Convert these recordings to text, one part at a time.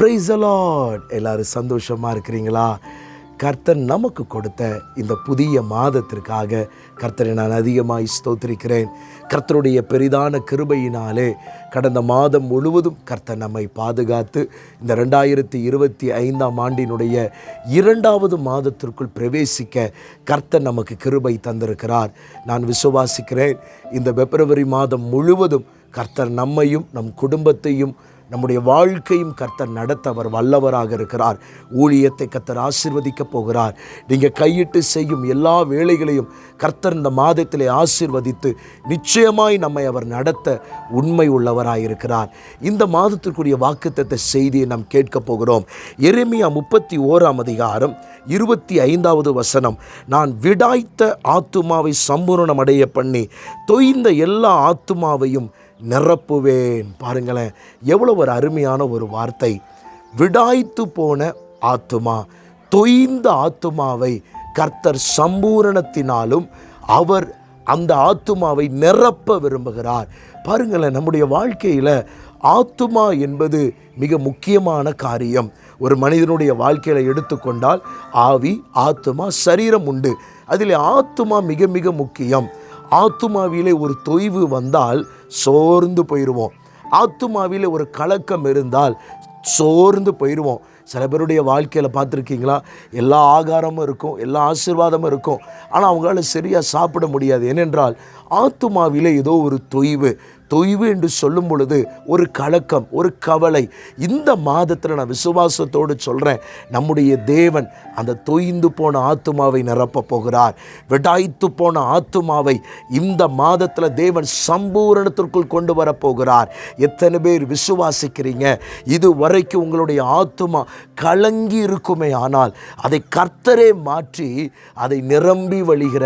Price allot எல்லாரும் சந்தோஷமாக இருக்கிறீங்களா? கர்த்தர் நமக்கு கொடுத்த இந்த புதிய மாதத்திற்காக கர்த்தரை நான் அதிகமாக ஸ்தோத்திரிக்கிறேன். கர்த்தருடைய பெரிதான கிருபையினாலே கடந்த மாதம் முழுவதும் கர்த்தர் நம்மை பாதுகாத்து இந்த ரெண்டாயிரத்தி இருபத்தி ஐந்தாம் ஆண்டினுடைய இரண்டாவது மாதத்திற்குள் பிரவேசிக்க கர்த்தர் நமக்கு கிருபை தந்திருக்கிறார். நான் விசுவாசிக்கிறேன் இந்த பிப்ரவரி மாதம் முழுவதும் கர்த்தர் நம்மையும் நம் குடும்பத்தையும் நம்முடைய வாழ்க்கையும் கர்த்தர் நடத்த அவர் வல்லவராக இருக்கிறார். ஊழியத்தை கர்த்தர் ஆசிர்வதிக்கப் போகிறார். நீங்கள் கையிட்டு செய்யும் எல்லா வேலைகளையும் கர்த்தர் இந்த மாதத்திலே ஆசிர்வதித்து நிச்சயமாய் நம்மை அவர் நடத்த உண்மை உள்ளவராக இருக்கிறார். இந்த மாதத்திற்குரிய வாக்குத்தத்த செய்தியை நாம் கேட்க போகிறோம். எருமையா முப்பத்தி ஓராம் அதிகாரம் இருபத்தி ஐந்தாவது வசனம் நான் விடாய்த்த ஆத்துமாவை சம்பூரணம் அடைய பண்ணி தொய்ந்த எல்லா ஆத்துமாவையும் நிரப்புவேன். பாருங்களேன் எவ்வளோ ஒரு அருமையான ஒரு வார்த்தை. விடாய்த்து போன ஆத்துமா தொய்ந்த ஆத்துமாவை கர்த்தர் சம்பூரணத்தினாலும் அவர் அந்த ஆத்துமாவை நிரப்ப விரும்புகிறார். பாருங்களேன் நம்முடைய வாழ்க்கையில் ஆத்துமா என்பது மிக முக்கியமான காரியம். ஒரு மனிதனுடைய வாழ்க்கையில் எடுத்துக்கொண்டால் ஆவி ஆத்துமா சரீரம் உண்டு. அதில் ஆத்துமா மிக மிக முக்கியம். ஆத்துமாவிலே ஒரு தொய்வு வந்தால் சோர்ந்து போயிடுவோம் ஆத்துமாவில் ஒரு கலக்கம் இருந்தால் சோர்ந்து போயிடுவோம் சில பேருடைய வாழ்க்கையில் பார்த்துருக்கீங்களா? எல்லா ஆகாரமும் இருக்கும் எல்லா ஆசீர்வாதமும் இருக்கும். ஆனால் அவங்களால சரியாக சாப்பிட முடியாது. ஏனென்றால் ஆத்துமாவிலே ஏதோ ஒரு தொய்வு தொய்வு என்று சொல்லும் பொழுது ஒரு கலக்கம் ஒரு கவலை. இந்த மாதத்தில் நான் விசுவாசத்தோடு சொல்கிறேன் நம்முடைய தேவன் அந்த தொய்ந்து போன ஆத்துமாவை நிரப்ப போகிறார். விடாய்த்து போன ஆத்துமாவை இந்த மாதத்தில் தேவன் சம்பூரணத்திற்குள் கொண்டு வரப்போகிறார் எத்தனை பேர் விசுவாசிக்கிறீங்க? இது வரைக்கும் உங்களுடைய ஆத்துமா கலங்கி இருக்குமே ஆனால் அதை கர்த்தரே மாற்றி அதை நிரம்பி வழிகிற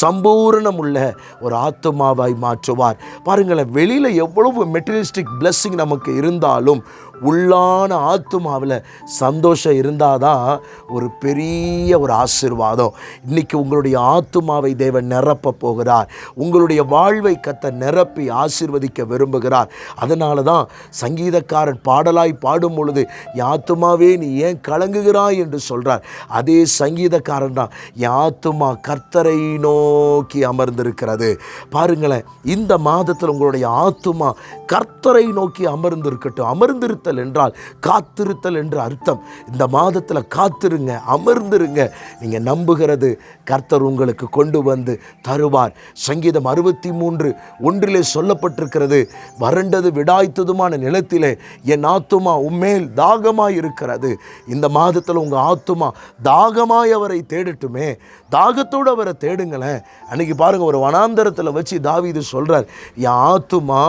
சம்பூரணம் உள்ள ஒரு ஆத்துமாவாய் மாற்றுவார். பாருங்களேன் வெளியில் எவ்வளவு மெட்டீரியலிஸ்டிக் blessing நமக்கு இருந்தாலும் உள்ளான ஆத்துமாவில் சந்தோஷம் இருந்தால் தான் ஒரு பெரிய ஒரு ஆசீர்வாதம். இன்னைக்கு உங்களுடைய ஆத்துமாவை தேவன் நிரப்ப போகிறார். உங்களுடைய வாழ்வை கத்த நிரப்பி ஆசிர்வதிக்க விரும்புகிறார். அதனால தான் சங்கீதக்காரன் பாடலாய் பாடும் பொழுது என் ஆத்துமாவே நீ ஏன் கலங்குகிறாய்? என்று சொல்கிறார் அதே சங்கீதக்காரன் தான் என் ஆத்துமா கர்த்தரை நோக்கி அமர்ந்திருக்கிறது. பாருங்களேன் இந்த மாதத்தில் உங்களுடைய ஆத்துமா கர்த்தரை நோக்கி அமர்ந்திருக்கட்டும். அமர்ந்திருத்தல் என்றால் காத்திருத்தல் என்று அர்த்தம். இந்த மாதத்தில் காத்திருங்க அமர்ந்திருங்க. நீங்கள் நம்புகிறது கர்த்தர் உங்களுக்கு கொண்டு வந்து தருவார். சங்கீதம் அறுபத்தி மூன்று ஒன்றிலே சொல்லப்பட்டிருக்கிறது வறண்டது விடாய்த்ததுமான நிலத்திலே என் ஆத்துமா உம்மேல் தாகமாக இருக்கிறது. இந்த மாதத்தில் உங்கள் ஆத்துமா தாகமாய் அவரை தேடட்டுமே. தாகத்தோடு அவரை தேடுங்களேன். அன்னைக்கு பாருங்க ஒரு வனாந்தரத்தில் வச்சு தாவி இது சொல்கிறார் என் ஆத்து ஆத்துமா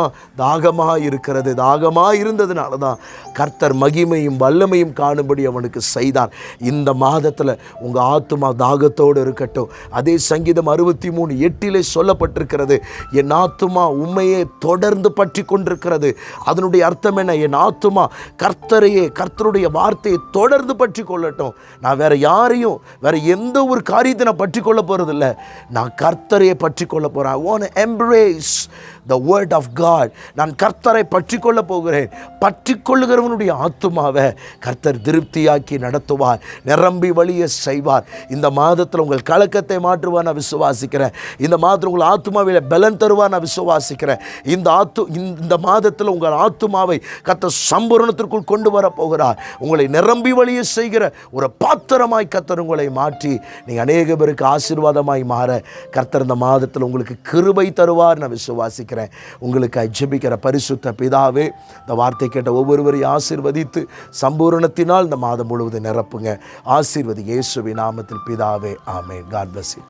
தாகமாக இருக்கிறது. தாகமாக இருந்ததுனால தான் கர்த்தர் மகிமையும் வல்லமையும் காணும்படி அவனுக்கு செய்தான் இந்த மாதத்தில் உங்கள் ஆத்துமா தாகத்தோடு இருக்கட்டும். அதே சங்கீதம் அறுபத்தி மூணு எட்டிலே சொல்லப்பட்டிருக்கிறது என் ஆத்துமா உண்மையே தொடர்ந்து பற்றி கொண்டிருக்கிறது. அதனுடைய அர்த்தம் என்ன? என் ஆத்துமா கர்த்தரையே கர்த்தருடைய வார்த்தையை தொடர்ந்து பற்றி கொள்ளட்டும். நான் வேற யாரையும் வேற எந்த ஒரு காரியத்தை நான் பற்றி கொள்ள போகிறதில்ல நான் கர்த்தரையே பற்றி கொள்ள போகிறேன் I want embrace the word of God நான் கர்த்தரை பற்றி போகிறேன். பற்றி கொள்ளுகிறவனுடைய ஆத்துமாவை கர்த்தர் திருப்தியாக்கி நடத்துவார். நிரம்பி வழிய செய்வார். இந்த மாதத்தில் உங்கள் கலக்கத்தை மாற்றுவார் நான் விசுவாசிக்கிறேன். இந்த மாதத்தில் உங்கள் ஆத்துமாவில் பலன் தருவார் நான் விசுவாசிக்கிறேன். இந்த ஆத்து இந்த மாதத்தில் உங்கள் ஆத்துமாவை கர்த்தர் சம்பூரணத்திற்குள் கொண்டு வர போகிறார். உங்களை நிரம்பி வழிய செய்கிற ஒரு பாத்திரமாய் கர்த்தர் உங்களை மாற்றி நீங்கள் அநேக பேருக்கு ஆசீர்வாதமாய் மாற கர்த்தர் இந்த மாதத்தில் உங்களுக்கு கிருபை தருவார் நான் விசுவாசிக்கிறேன். உங்களுக்கு ஜெபிக்கிற பரிசுத்த பிதாவே இந்த வார்த்தை கேட்ட ஒவ்வொருவரையும் ஆசீர்வதித்து சம்பூரணத்தினால் இந்த மாதம் முழுவதும் நிரப்புங்க. ஆசீர்வதி இயேசுவி நாமத்தில் பிதாவே ஆமே காட் பிளஸ்